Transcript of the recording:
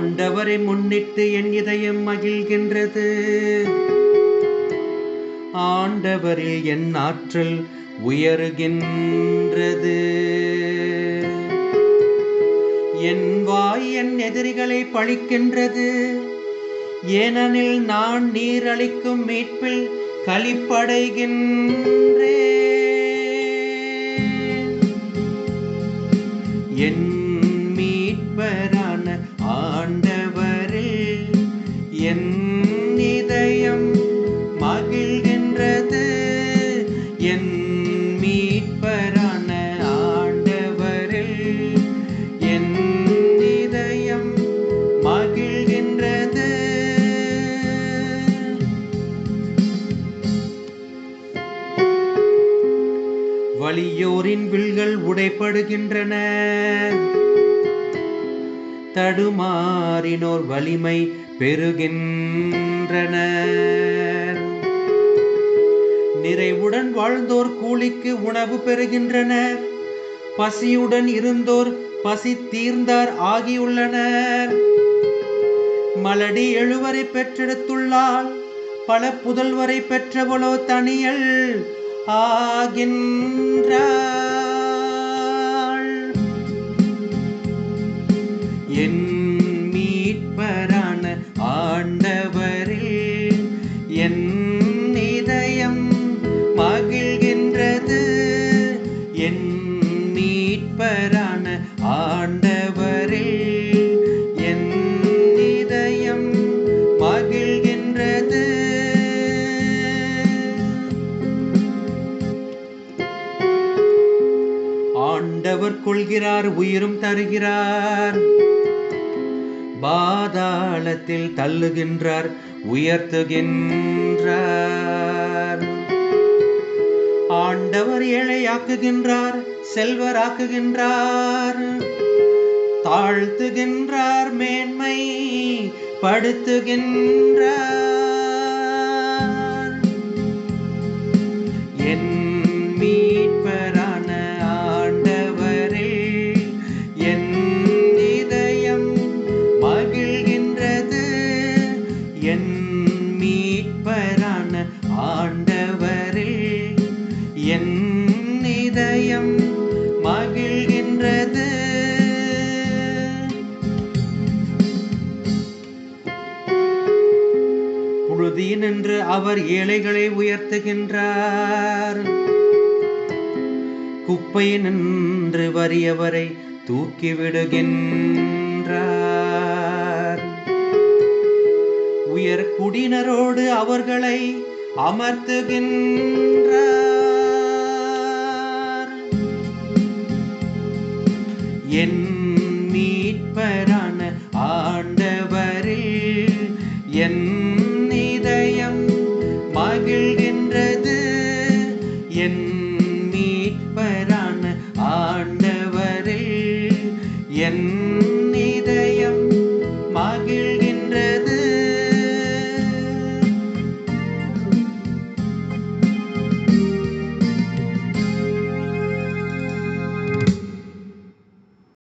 ஆண்டவரை முன்னிட்டு என் இதயம் மகிழ்கின்றது. ஆண்டவரில் என் ஆற்றல் உயருகின்றது. என் வாய் என் எதிரிகளை பழிக்கின்றது. ஏனெனில் நான் நீர் அளிக்கும் மீட்பில் களிப்படைகின்றே என் மீட்பரான என் மீட்பரான ஆண்டவரில் என் இதயம் மகிழ்கின்றது. வலியோரின் வில்கள் உடைப்படுகின்றன தடுமாறினோர் வலிமை பெறுகின்றனர். நிறைவுடன் வாழ்ந்தோர் கூலிக்கு உணவு பெறுகின்றனர். பசியுடன் இருந்தோர் பசி தீர்ந்தார் ஆகியுள்ளனர். மலடி எழுவரை பெற்றெடுத்துள்ளாள். பல புதல்வரை பெற்றவளோ தனியல் ஆகின்றாள். என் ஆண்டவர் கொள்கிறார் உயிரும் தருகிறார். பாதாளத்தில் தள்ளுகின்றார் உயர்த்துகின்றார். ஆண்டவர் ஏழையாக்குகின்றார் செல்வராக்குகின்றார். தாழ்த்துகின்றார் மேன்மை படுத்துகின்றார் ஆண்டவரில் என் இதயம் மகிழ்கின்றது. புழுதியினின்று அவர் ஏழைகளை உயர்த்துகின்றார். குப்பையினின்று வறியவரை தூக்கிவிடுகின்றார். உயர் குடியினரோடு அவர்களை அமர்த்துகின்றார். என் மீட்பரான ஆண்டவரில் என் இதயம் மகிழ்கின்றது. என் மீட்பரான ஆண்டவரில் என்